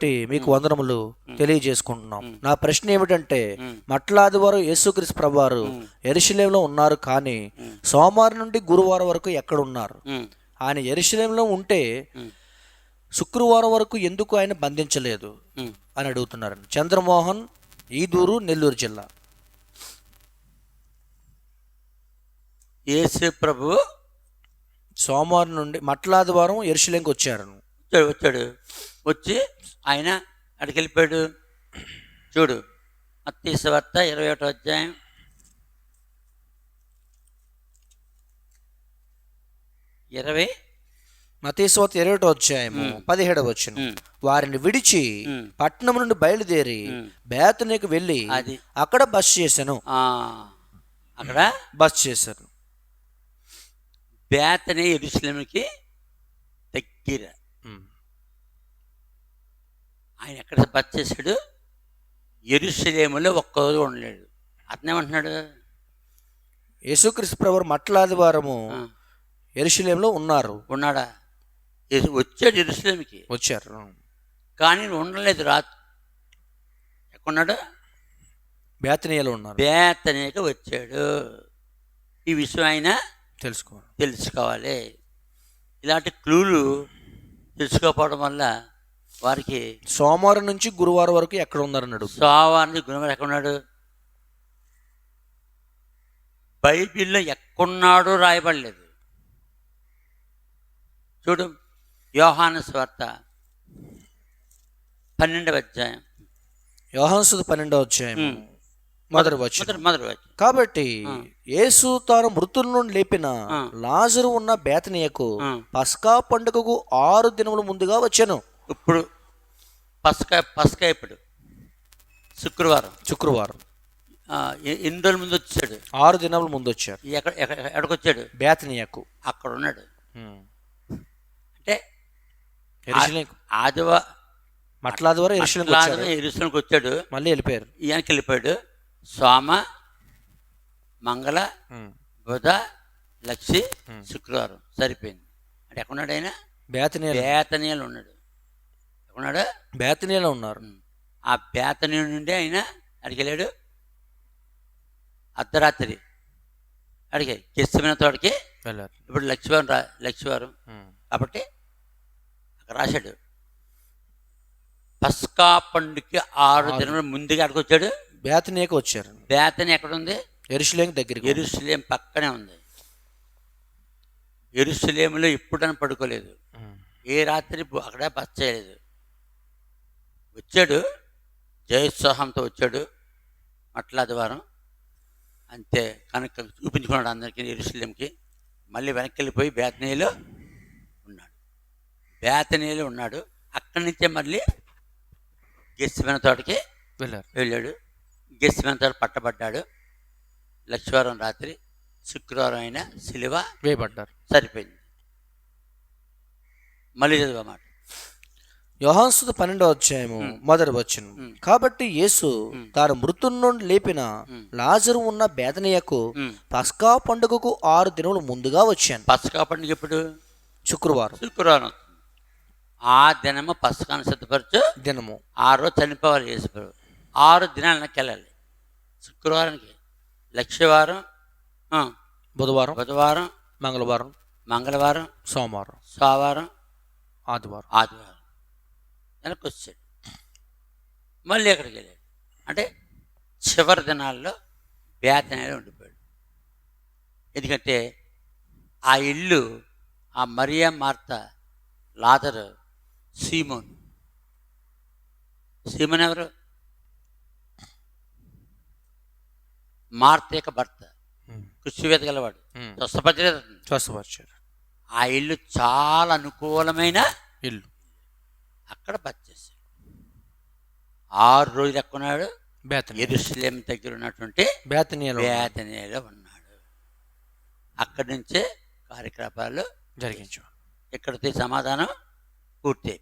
బట్టి మీకు వందనములు తెలియజేసుకుంటున్నాం. నా ప్రశ్న ఏమిటంటే. మట్లాదివారు యేసుక్రీస్తు ప్రభువారు. ఎరుశలేంలో ఉన్నారు కానీ. సోమవారం నుండి గురువారం వరకు ఎక్కడ ఉన్నారు ఆయన ఎరుశలేంలో ఉంటే శుక్రవారం వరకు ఎందుకు ఆయన బంధించలేదు. అని అడుగుతున్నారు చంద్రమోహన్ ఈదూరు నెల్లూరు జిల్లా. యేసు ప్రభు? సోమవారం నుండి మట్లాదివారం ఎరుశలేంకి వచ్చారు. వచ్చాడు వచ్చాడు. వచ్చి ఆయన అక్కడికి వెళ్ళిపోయాడు చూడు అత్తీసవార్త ఇరవై ఒకటో అధ్యాయం. ఇరవై? మతీశ్వత ఇరవై అధ్యాయము పదిహేడవ వచ్చిన వారిని విడిచి. పట్నం నుండి బయలుదేరి. బేతనీకి వెళ్ళి అది. అక్కడ బస్ చేశాను. ఆ, అక్కడ? బస్ చేశాను. బేతనే ఎరుసలేముకి దగ్గర. ఆయన ఎక్కడ బస్ చేశాడు? ఎరుసలేములో ఒక్కరోజు ఉండలేడు. అతను ఏమంటున్నాడు యేసుక్రీస్తు ప్రభు మట్లాదివారము ఆ, ఎరుశలేంలో ఉన్నారు. ఉన్నాడా? వచ్చాడు ఎరుసలేమికి వచ్చారు. కానీ ఉండలేదు రాత్రి ఎక్కడున్నాడు? బేతనీయలో ఉన్నారు. బేతనేకి వచ్చాడు. ఈ విషయం ఆయన తెలుసుకోవాలి. తెలుసుకోవాలి. ఇలాంటి క్లూలు తెలుసుకోకపోవడం వల్ల వారికి సోమవారం నుంచి గురువారం వరకు ఎక్కడ ఉన్నారని అడుగు సోవాన్ని గుణం ఎక్కడున్నాడు బైబిల్లో ఎక్కడున్నాడో రాయబడలేదు. చూడు యోహాను స్వార్త పన్నెండవ అధ్యాయం. యోహాన్సుది పన్నెండవ అధ్యాయం. మొదటి వచ్చిన మొదటి వచ్చి కాబట్టి యేసు తాను మృతుల నుండి లేపిన. లాజరు ఉన్న బేతనీయకు. పస్కా పండుగకు ఆరు దినముల ముందుగా వచ్చాను. ఇప్పుడు పసక పసక ఇప్పుడు శుక్రవారం. శుక్రవారం. ఎన్ని రోజుల ముందు వచ్చాడు? ఆరు దినముల ముందు వచ్చారు ఎక్కడ ఎక్కడ ఎక్కడికొచ్చాడు బేతనీయకు. అక్కడ ఉన్నాడు. అంటే ఆదివా మట్లాదివారం వచ్చారు ఎరుసలకు వచ్చాడు. మళ్ళీ వెళ్ళిపోయారు. ఈయనకి వెళ్ళిపోయాడు. సోమ మంగళ. బుధ లక్షి శుక్రవారం. సరిపోయింది. అంటే ఎక్కడున్నాడు ఆయన? బేతనీయ బేతనీయులు ఉన్నాడు. ఎక్కడున్నాడు బేతనీయలో ఉన్నారు. ఆ బేతనీయ నుండి ఆయన అడిగి వెళ్ళాడు అర్ధరాత్రి అడిగి కిస్తమైన తోటకి వెళ్ళారు. ఇప్పుడు లక్ష్మీవారం రా లక్ష్మీవారం. కాబట్టి అక్కడ రాశాడు. పస్కా పండుగకి ఆరు దినముల ముందుగా అక్కడికి వచ్చాడు. బేతనీయకు వచ్చారు. బేతని ఎక్కడ ఉంది ఎరుశలేంకి దగ్గరికి ఎరుసలేం పక్కనే ఉంది. ఎరుసలేములో ఎప్పుడని పడుకోలేదు. ఏ రాత్రి అక్కడ బస్ చేయలేదు. వచ్చాడు. జయోత్సాహంతో వచ్చాడు. మట్లాదివారం అంతే కనుక చూపించుకున్నాడు అందరికీ ఎరుసలేంకి మళ్ళీ వెనక్కి వెళ్ళిపోయి బేతనీలో ఉన్నాడు. బేతనీలో ఉన్నాడు. అక్కడి నుంచే మళ్ళీ గెస్సిన తోటకి వెళ్ళారు. వెళ్ళాడు. గెస్సిన తోట పట్టబడ్డాడు. లక్ష్మీవారం రాత్రి శుక్రవారం అయినా సిలువ వేయబడ్డారు. సరిపోయింది. మళ్ళీ చదువు మాట యోహాన్సుది పన్నెండవ అధ్యాయము మొదటి వచ్చిన. కాబట్టి యేసు తాను మృతుల నుండి లేపిన. లాజరు ఉన్న ఉమ్. పస్కా పండుగకు ఆరు దినములు ముందుగా వచ్చాను. పసకా పండుగ ఎప్పుడు? శుక్రవారం. శుక్రవారం. ఆ దినము పసకాన్ని సిద్ధపరచు. దినము. ఆ రోజు చనిపోవాలి యేసుప్రభు ఆరు దినాలకి వెళ్ళాలి. శుక్రవారానికి. లక్ష్యవారం బుధవారం బుధవారం మంగళవారం మంగళవారం సోమవారం సోమవారం ఆదివారం. ఆదివారం. వెనక్కి వచ్చాడు మళ్ళీ ఎక్కడికి వెళ్ళాడు? అంటే చివరి దినాల్లో బేతనలో ఉండిపోయాడు. ఎందుకంటే ఆ ఇల్లు ఆ మరియా మార్త లాదరు సీమోన్. సీమోన్ ఎవరు? మార్త యొక్క భర్త. కృషివేత గలవాడు. ఉమ్. స్వస్థపరిచేది స్వస్థపరిచారు ఆ ఇల్లు చాలా అనుకూలమైన ఇల్లు. అక్కడ బత్ చేశాడు ఆరు రోజులు ఎక్కున్నాడు ఎరుసలేం దగ్గర ఉన్నటువంటి బేతనీయలో బేతనీలో ఉన్నాడు. అక్కడి నుంచే కార్యకలాపాలు జరిగించు ఇక్కడితో సమాధానం పూర్తి